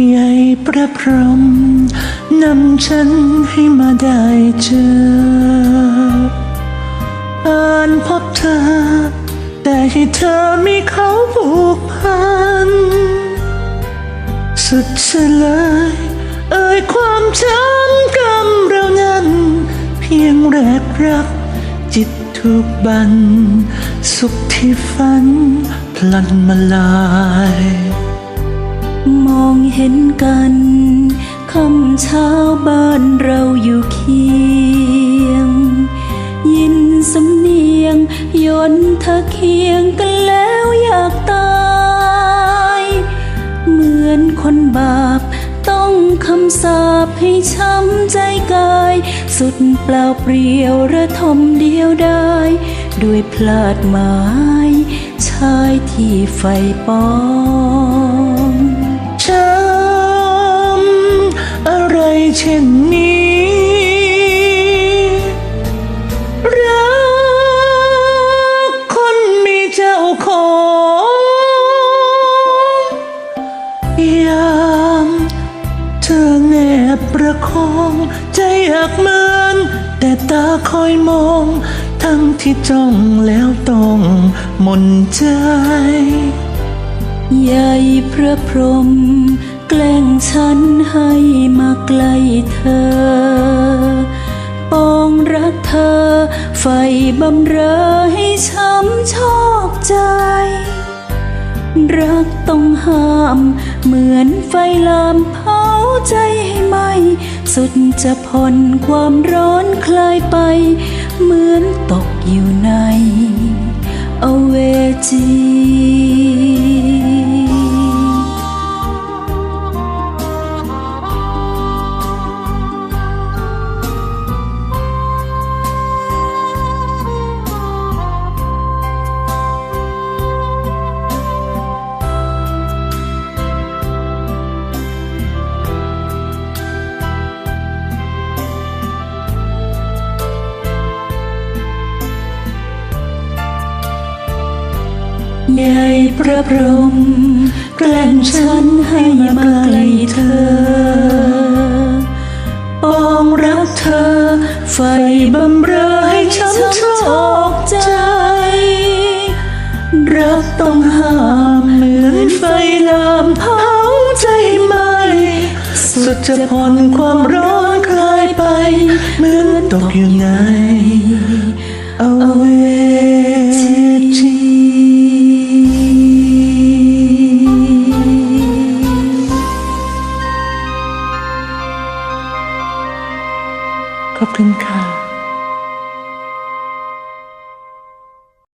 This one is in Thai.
ใหญ่ประพรมนำฉันให้มาได้เจออ่านพบเธอ แต่ให้เธอมีเขาผูกพัน สุดเฉลย เอ่ยความช้ำกรรมเรานั้น เพียงแรกรัก จิตถูกบัน สุขที่ฝัน พลันมาลาย มองเห็นกันคำเช้าบ้านเราอยู่เคียง ยินสำเนียงยนเธอเคียงกันแล้วอยากตาย เหมือนคนบาป ต้องคำสาปให้ช้ำใจกาย สุดเปล่าเปลี่ยวระทมเดียวได้ ด้วยพลาดหมาย ชายที่ไฟปอง เช่นนี้รักคนมีเจ้าของยามเธอแนบประคองใจอยากเหมือนแต่ตาคอยมอง ทั้งที่จ้องแล้วต้องหมนใจ ใหญ่พระพรหม แกล้งฉันให้มาใกล้เธอ ปองรักเธอ ไฟบำเรอให้ช้ำชอกใจ รักต้องห้าม เหมือนไฟลามเผาใจให้ไหม สุดจะผ่อนความร้อนคลายไป เหมือนตกอยู่ใน อเวจี ใหญ่พระพรหมแกล้งฉันให้มาใกล้เธอปองรักเธอ ไฟบำเรอให้ช้ำชอกใจ รักต้องห้ามเหมือนไฟลามเผาใจไหม สุดจะผ่อนความร้อนคลายไป เหมือนตกอยู่ใน Brückenkart.